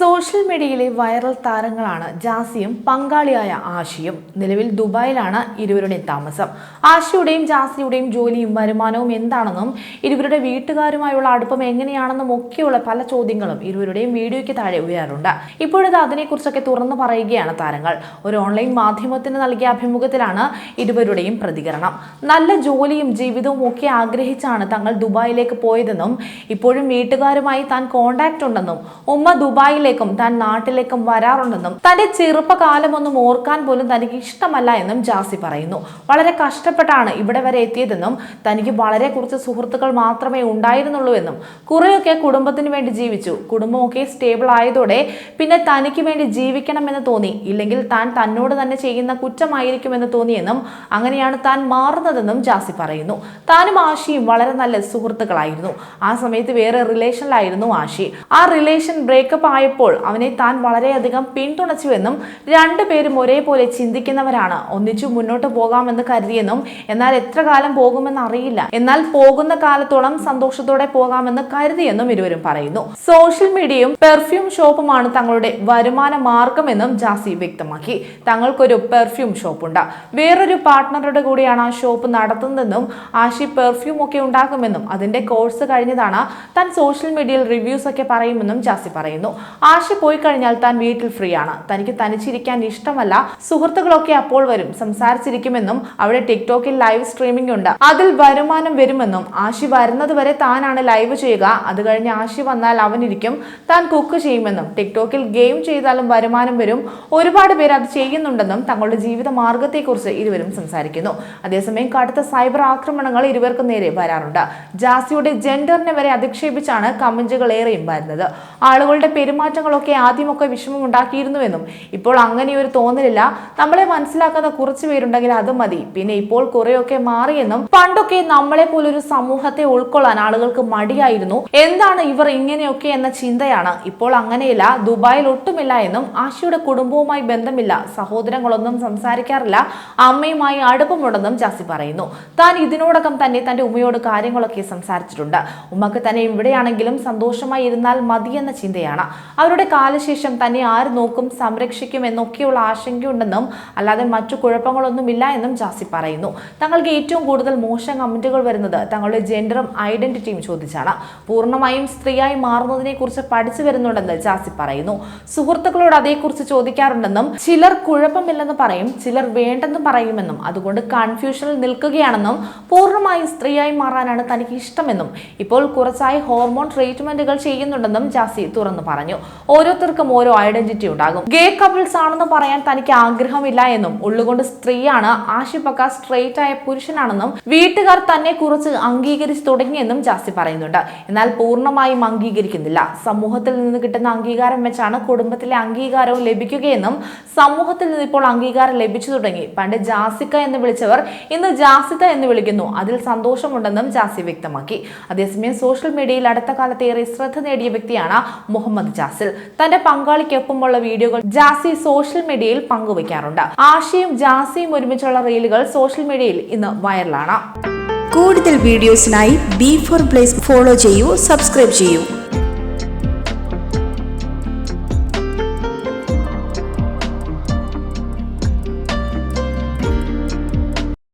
Social മീഡിയയിലെ viral താരങ്ങളാണ് ജാസിയും പങ്കാളിയായ ആഷിയും നിലവിൽ ദുബായിലാണ് ഇരുവരുടെയും താമസം. ആഷിയുടെയും ജാസിയുടെയും ജോലിയും വരുമാനവും എന്താണെന്നും ഇരുവരുടെ വീട്ടുകാരുമായുള്ള അടുപ്പം എങ്ങനെയാണെന്നും ഒക്കെയുള്ള പല ചോദ്യങ്ങളും ഇരുവരുടെയും വീഡിയോയ്ക്ക് താഴെ ഉയരാറുണ്ട്. ഇപ്പോഴത് അതിനെക്കുറിച്ചൊക്കെ തുറന്നു പറയുകയാണ് താരങ്ങൾ. ഒരു ഓൺലൈൻ മാധ്യമത്തിന് നൽകിയ അഭിമുഖത്തിലാണ് ഇരുവരുടെയും പ്രതികരണം. നല്ല ജോലിയും ജീവിതവും ഒക്കെ ആഗ്രഹിച്ചാണ് തങ്ങൾ ദുബായിലേക്ക് പോയതെന്നും ഇപ്പോഴും വീട്ടുകാരുമായി താൻ കോണ്ടാക്ട് ഉണ്ടെന്നും ഉമ്മ ദുബായിലേക്കും താൻ നാട്ടിലേക്കും വരാറുണ്ടെന്നും തന്റെ ചെറുപ്പകാലമൊന്നും ഓർക്കാൻ പോലും തനിക്ക് ഇഷ്ടമല്ല എന്നും ജാസി പറയുന്നു. വളരെ കഷ്ടപ്പെട്ടാണ് ഇവിടെ വരെ എത്തിയതെന്നും തനിക്ക് വളരെ കുറച്ച് സുഹൃത്തുക്കൾ മാത്രമേ ഉണ്ടായിരുന്നുള്ളൂ എന്നും കുറെയൊക്കെ കുടുംബത്തിന് വേണ്ടി ജീവിച്ചു. കുടുംബമൊക്കെ സ്റ്റേബിൾ ആയതോടെ പിന്നെ തനിക്ക് വേണ്ടി ജീവിക്കണമെന്ന് തോന്നി. ഇല്ലെങ്കിൽ താൻ തന്നോട് തന്നെ ചെയ്യുന്ന കുറ്റമായിരിക്കുമെന്ന് തോന്നിയെന്നും അങ്ങനെയാണ് താൻ മാറുന്നതെന്നും ജാസി പറയുന്നു. താനും ആഷിയും വളരെ നല്ല സുഹൃത്തുക്കളായിരുന്നു. ആ സമയത്ത് വേറെ റിലേഷനിലായിരുന്നു ആഷി ആ റിലേഷൻ ബ്രേക്കപ്പ് ആയപ്പോൾ അവനെ താൻ വളരെയധികം പിന്തുണച്ചുവെന്നും രണ്ടുപേരും ഒരേപോലെ ചിന്തിക്കുന്നവരാണ്. ഒന്നിച്ചു മുന്നോട്ട് പോകാമെന്ന് കരുതിയെന്നും എന്നാൽ എത്ര കാലം പോകുമെന്ന് അറിയില്ല. എന്നാൽ പോകുന്ന കാലത്തോളം സന്തോഷത്തോടെ പോകാമെന്ന് കരുതിയെന്നും ഇരുവരും പറയുന്നു. സോഷ്യൽ മീഡിയയും പെർഫ്യൂം ഷോപ്പുമാണ് തങ്ങളുടെ വരുമാന മാർഗമെന്നും ജാസി വ്യക്തമാക്കി. തങ്ങൾക്കൊരു പെർഫ്യൂം ഷോപ്പുണ്ട്. വേറൊരു പാർട്ട്ണറുടെ കൂടിയാണ് ആ ഷോപ്പ് നടത്തുന്നതെന്നും ആഷി പെർഫ്യൂം ഒക്കെ ഉണ്ടാക്കുമെന്നും അതിന്റെ കോഴ്സ് കഴിഞ്ഞതാണ് താൻ സോഷ്യൽ മീഡിയയിൽ റിവ്യൂസ് ഒക്കെ പറയുമെന്നും ജാസി പറയുന്നു. ആഷി പോയി കഴിഞ്ഞാൽ താൻ വീട്ടിൽ ഫ്രീ ആണ് തനിക്ക് തനിച്ചിരിക്കാൻ ഇഷ്ടമല്ല. സുഹൃത്തുക്കളൊക്കെ അപ്പോൾ വരും. സംസാരിച്ചിരിക്കുമെന്നും അവിടെ ടിക്ടോക്കിൽ ലൈവ് സ്ട്രീമിംഗ് ഉണ്ട്. അതിൽ വരുമാനം വരുമെന്നും ആശി വരുന്നത് വരെ താനാണ് ലൈവ് ചെയ്യുക. അത് കഴിഞ്ഞ് ആശി വന്നാൽ അവനിരിക്കും താൻ കുക്ക് ചെയ്യുമെന്നും ടിക്ടോക്കിൽ ഗെയിം ചെയ്താലും വരുമാനം വരും. ഒരുപാട് പേര് അത് ചെയ്യുന്നുണ്ടെന്നും തങ്ങളുടെ ജീവിത മാർഗത്തെക്കുറിച്ച് ഇരുവരും സംസാരിക്കുന്നു. അതേസമയം കടുത്ത സൈബർ ആക്രമണങ്ങൾ ഇരുവർക്കും നേരെ വരാറുണ്ട്. ജാസിയുടെ ജെൻഡറിനെ വരെ അധിക്ഷേപിച്ചാണ് കമന്റുകൾ ഏറെയും വരുന്നത്. ആളുകളുടെ പെരുമാറ്റങ്ങളൊക്കെ ആദ്യമൊക്കെ വിഷമമുണ്ടാക്കിയിരുന്നുവെന്നും ഇപ്പോൾ അങ്ങനെ ഒരു തോന്നലില്ല. നമ്മളെ മനസ്സിലാക്കാത്ത കുറച്ച് പേരുണ്ടെങ്കിൽ അത് മതി. പിന്നെ ഇപ്പോൾ കുറെയൊക്കെ മാറിയെന്നും പണ്ടൊക്കെ നമ്മളെ പോലൊരു സമൂഹത്തെ ഉൾക്കൊള്ളാൻ ആളുകൾക്ക് മടിയായിരുന്നു. എന്താണ് ഇവർ ഇങ്ങനെയൊക്കെ എന്ന ചിന്തയാണ്. ഇപ്പോൾ അങ്ങനെയില്ല ദുബായിൽ ഒട്ടുമില്ല എന്നും ആശയുടെ കുടുംബവുമായി ബന്ധമില്ല. സഹോദരങ്ങളൊന്നും സംസാരിക്കാറില്ല. അമ്മയുമായി അടുപ്പമുണ്ടെന്നും ജാസി പറയുന്നു. താൻ ഇതിനോടകം തന്നെ തന്റെ ഉമ്മയോട് കാര്യങ്ങളൊക്കെ സംസാരിച്ചിട്ടുണ്ട്. ഉമ്മക്ക് തന്നെ ഇവിടെയാണെങ്കിലും സന്തോഷമായി ഇരുന്നാൽ മതിയെന്ന ചിന്തയാണ്. അവരുടെ കാലശേഷം തന്നെ ആര് നോക്കും സംരക്ഷിക്കും എന്നൊക്കെയുള്ള ആശങ്കയുണ്ടെന്നും അല്ലാതെ മറ്റു കുഴപ്പങ്ങളൊന്നുമില്ല എന്നും ജാസി പറയുന്നു. തങ്ങൾക്ക് ഏറ്റവും കൂടുതൽ മോശം കമന്റുകൾ വരുന്നത് തങ്ങളുടെ ജെൻഡറും ഐഡന്റിറ്റിയും ചോദിച്ചാണ്. പൂർണമായും സ്ത്രീയായി മാറുന്നതിനെ കുറിച്ച് പഠിച്ചു വരുന്നുണ്ടെന്ന് ജാസി പറയുന്നു. സുഹൃത്തുക്കളോട് അതേക്കുറിച്ച് ചോദിക്കാറുണ്ടെന്നും ചിലർ കുഴപ്പമില്ലെന്ന് പറയും ചിലർ വേണ്ടെന്നും പറയുമെന്നും അതുകൊണ്ട് കൺഫ്യൂഷനിൽ നിൽക്കുകയാണെന്നും പൂർണമായും സ്ത്രീയായി മാറാനാണ് തനിക്ക് ഇഷ്ടമെന്നും ഇപ്പോൾ കുറച്ചായി ഹോർമോൺ ട്രീറ്റ്മെന്റുകൾ ചെയ്യുന്നുണ്ടെന്നും ജാസി തുറന്നു പറഞ്ഞു. ഓരോരുത്തർക്കും ഓരോ ഐഡന്റിറ്റി ഉണ്ടാകും. ഗേ കപ്പിൾസ് ആണെന്ന് പറയാൻ തനിക്ക് ആഗ്രഹമില്ല എന്നും ഉള്ളുകൊണ്ട് സ്ത്രീയാണ് ആഷിപ്പക്ക സ്ട്രെയിറ്റ് ആയ പുരുഷനാണെന്നും വീട്ടുകാർ തന്നെ കുറച്ച് അംഗീകരിച്ചു തുടങ്ങിയെന്നും ജാസി പറയുന്നുണ്ട്. എന്നാൽ പൂർണമായും അംഗീകരിക്കുന്നില്ല. സമൂഹത്തിൽ നിന്ന് കിട്ടുന്ന അംഗീകാരം വെച്ചാണ് കുടുംബത്തിലെ അംഗീകാരവും ലഭിക്കുകയെന്നും സമൂഹത്തിൽ നിന്ന് ഇപ്പോൾ അംഗീകാരം ലഭിച്ചു തുടങ്ങി. പണ്ട് ജാസിക്ക എന്ന് വിളിച്ചവർ ഇന്ന് ജാസിത എന്ന് വിളിക്കുന്നു. അതിൽ സന്തോഷമുണ്ടെന്നും ജാസി വ്യക്തമാക്കി. അതേസമയം സോഷ്യൽ മീഡിയയിൽ അടുത്ത കാലത്ത് ഏറെ ശ്രദ്ധ നേടിയ വ്യക്തിയാണ് മുഹമ്മദ് ജാസിൽ തന്റെ പങ്കാളിക്കൊപ്പമുള്ള വീഡിയോകൾ ജാസി സോഷ്യൽ മീഡിയയിൽ പങ്കുവയ്ക്കാറുണ്ട്. ആഷിയും ജാസിയും ഒരുമിച്ചുള്ള റീലുകൾ സോഷ്യൽ മീഡിയയിൽ ഇന്ന് വൈറലാണ്. കൂടുതൽ വീഡിയോസിനായി ബി ഫോർ പ്ലേസ് ഫോളോ ചെയ്യൂ സബ്സ്ക്രൈബ് ചെയ്യൂ.